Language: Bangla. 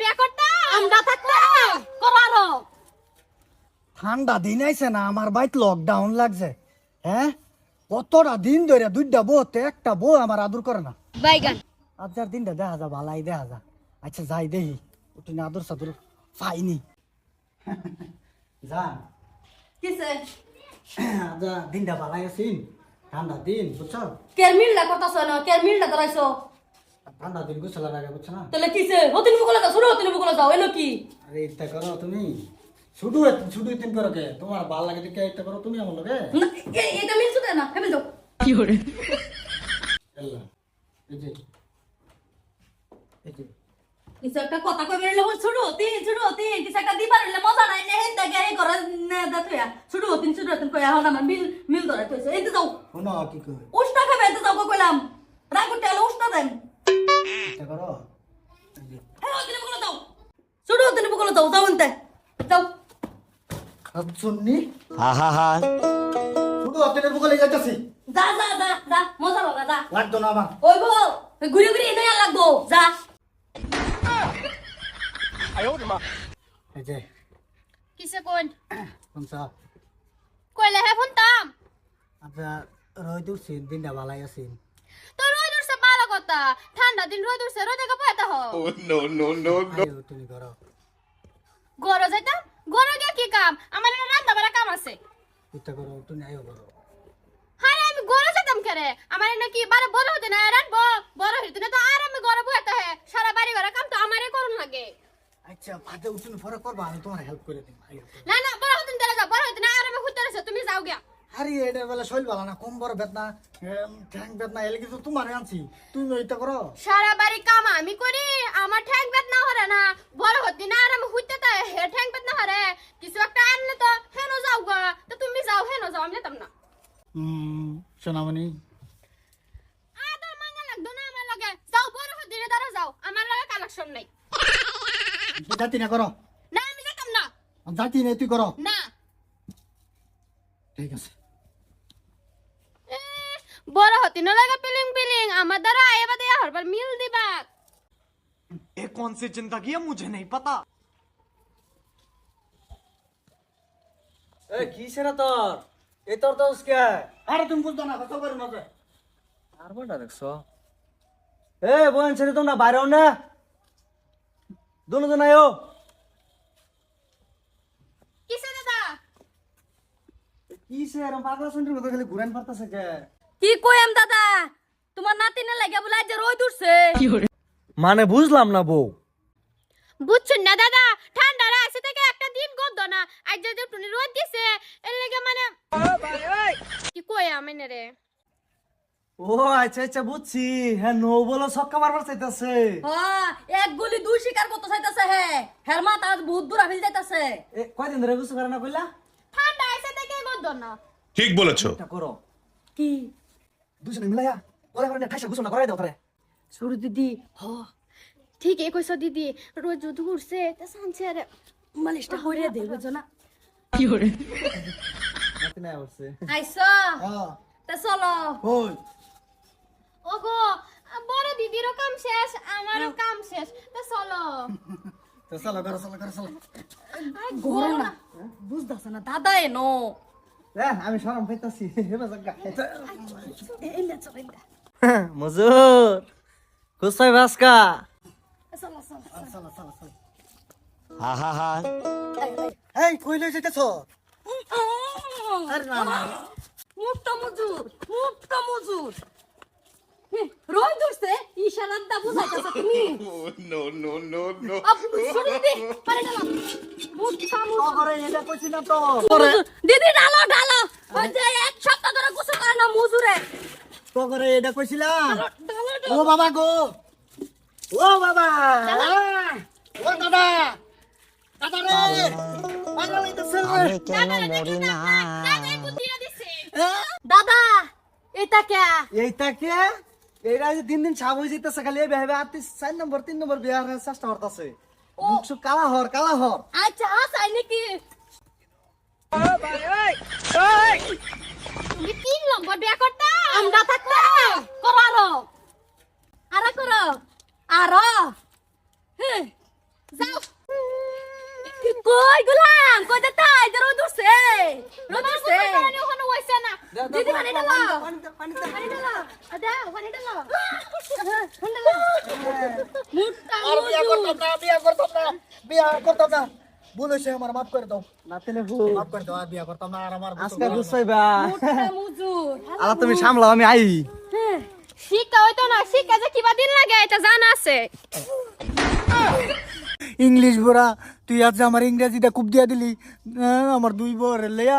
বিয়া করতাম আমরা থাকতাম করারো ঠান্ডা দিন আইছে না আমার বাইত লকডাউন লাগছে। হ্যাঁ? কতটা দিন ধরে দুইটা বউ তো একটা বউ আমার আদর করে না। বাইগান। আজকের দিনটা দেখা যা ভালাই দেখা যা। আচ্ছা যাই দেখি। ওটি না আদর সাদর পাইনি। যা। কিসে আজা দিনটা ভালাই আছিন ঠান্ডা দিন বুঝছ? কের মিললা করতাছ না? কের মিললা ধরাইছো? ঠান্ডা দিন গোসল লাগে বুঝছ না? তাহলে কিসে? হতিন বুকলা যাও শুনো হতিন বুকলা যাও এনো কি? আরে ইত্যা করো তুমি। শুধু শুধু তিন করো কে? তোমার ভালো লাগে দেখে ইত্যা করো তুমি আমার লগে না, এটা মিলছো না হেবে যাও এল্লা, এই যে এই যে। কিছু একটা কথা বেরলে ছোট হতি ছোট হতি কিছু একটা দিবার হলে মজা নাই নে হেন দেখে এই করে না দাতুয়া ছোট হতিন ছোট কই আমার মিল মিল ধরে তুইছে এই তো যাও। শোনো কি কই উষ্টা খাবে এই তো যাও কইলাম। রাগ উঠতে হলে উষ্টা দেন। করো। বুকলা ছোট হতিন বুকলা যাও যাও এনতে যাও শুননি শুধু আপনাদের বুকলে যাইতাছি। যা যা যা যা মজা লাগা যা। লাগতো না আমার। ওই বউ ঘুরে ঘুরে এনে লাগবো যা। এই যে কিসে কোন? কইলে হে ফোনতাম আপনার রই দূরছেন দিনটা ভালাই আছেন। তো রোদ উঠছে ভালো কথা। দিন রোদ উঠছে রোদে কা পাইতা হ আইও তুমি করো গরো যাইতাম গরো গিয়া কি কাম? আমার একটা রান্না বাড়া কাম আছে। ইত্যা করো তুমি আইও করো হারে আমি গরো যেতাম কেরে আমার এনে কি বারে বড় হতে না রানবো বড় হইতে না তো আর আমি গরো বইতে হে সারা বাড়ি ঘরে কাম তো আমারে করুন লাগে। আচ্ছা ভাতে উঠুন পরে করবা আমি তোমার হেল্প করে দিই না না বড় হতে দিলে যাও বড় হইতে না আর আমি খুঁজতে তুমি যাও গিয়া। আরে এটা বেলা শৈল বালা না কম বড় বেদনা ঠ্যাং বেদনা এলে কিন্তু তোমার আনছি। তুমি ওইটা করো। সারা বাড়ি কাম আমি করি আমার ঠ্যাং বেদ না হরে না। বড় হতে না আর আমি খুঁজতে তা হে ঠ্যাং বেদ না হরে। কিছু একটা আনলে তো হেন যাও গা। তো তুমি যাও হেন যাও আমি যেতাম না। হুম সোনামণি। আদর মাঙ্গা লাগতো না আমার লগে। যাও বড় হতে তারা যাও। আমার লগে কালেকশন নাই। জাতি না করো। না আমি যেতাম না। জাতি নেই তুই করো। না। ঠিক আছে। বড় হতে না লাগে পিলিং পিলিং আমার দ্বারা আয়ে বাদে হরবার মিল দিবা ये कौन सी जिंदगी है मुझे नहीं पता এ কি সেরা তোর এই তোর তো উসকে আরে তুমি বুঝতো না কত করে মজা আর বড়টা দেখছো এ বোন ছেড়ে তোমরা বাইরে হও না দুনো জন আয়ো কিসে দাদা কি সে এরকম পাগলা শুনতে মতো খালি ঘুরান পারতাছে কে কি কইম দাদা? তোমার নাতিনে লাগে বলে আজ রোদ উঠছে। মানে বুঝলাম না বউ। বুঝছেন না দাদা? ঠান্ডা আছে থেকে একটা দিন না। আজ যে টুনি রোদ দিছে এর লাগে মানে কি কই আমি রে? ও আচ্ছা আচ্ছা বুঝছি। হ্যাঁ নো বলো ছক্কা মারবার চাইতেছে। হ্যাঁ এক গুলি দুই শিকার করতে চাইতাছে হে। হের মা তাজ বহুত দূর আফিল যাইতাছে। এ কয়দিন ধরে বুঝতে পারে না কইলা? ঠান্ডা আছে থেকে গদ্দ না। ঠিক বলেছ। এটা করো। কি? দুজনে মিলাইয়া ওরা করে ঠাইসা ঘোষণা করাই দাও তারে। ছোট দিদি হ। ঠিকই কইছ দিদি রোজ যদি উঠছে তা সানছে আরে মালিশটা হইরে দে বুঝছ না। নাতি না উঠছে আইসো হ্যাঁ তা চলো। কই? ওগো বড় দিদিরও কাম শেষ আমারও কাম শেষ তা চলো। তো চলো করো চলো করো চলো। ঘরে না বুঝতাছ না দাদা এনো। আমি শরম পাইতাছি। চলো এই না। মজুর। কোসাই ভাস্কা হা হা হা। এই, কই লই যাইতেছ আরে না না। মুক্ত মজুর মুক্ত মজুর। রোদ উঠছে ইশারাত দা বুঝাইতাছ তুমি নো নো নো নো আপ শুনি দি পারে গেলাম মুক্ত মজুর করে এটা কইছি না তো দিদি ডালো ডালো ওই যে এক সপ্তাহ ধরে গোসল করে না মজুরে তো করে এটা কইছিলাম ও বাবা গো ও বাবা ও দাদা দাদা রে পাগল হইতাছে দাদা এটা কে এইটা কে এইটা যে দিন দিন ছাপ হয়ে যেতেছে খালি এই বেহাবে আর চার নম্বর তিন নম্বর বিয়ার চেষ্টা করতেছে। মুখ সব কালা হর কালা হর। আচ্ছা চাই নাকি? তুমি তিন নম্বর বিয়া করতা আমরা থাকতাম করারো আরা করো আরও হে দিদি পানি ঢালো পানি ঢালো দাও পানি ঢালো পানি ঢালো মুটটা আর বিয়া করতাম না বিয়া করতাম না বিয়া করতাম না। ভুল হয়েছে আমার মাফ করে দাও। মাফ করে দাও আর বিয়া করতাম না আর আমার আজকে গুছাইবা। মুটটা মুজুর আলা তুমি সামলাও আমি আই। শিক্ষা হইতো না শিক্ষা যে কিবা দিন লাগে এটা জানা আছে। ইংলিশ বুড়া তুই আজ আমার ইংরেজিটা খুব দিয়া দিলি আহ, আমার দুই বর লেয়া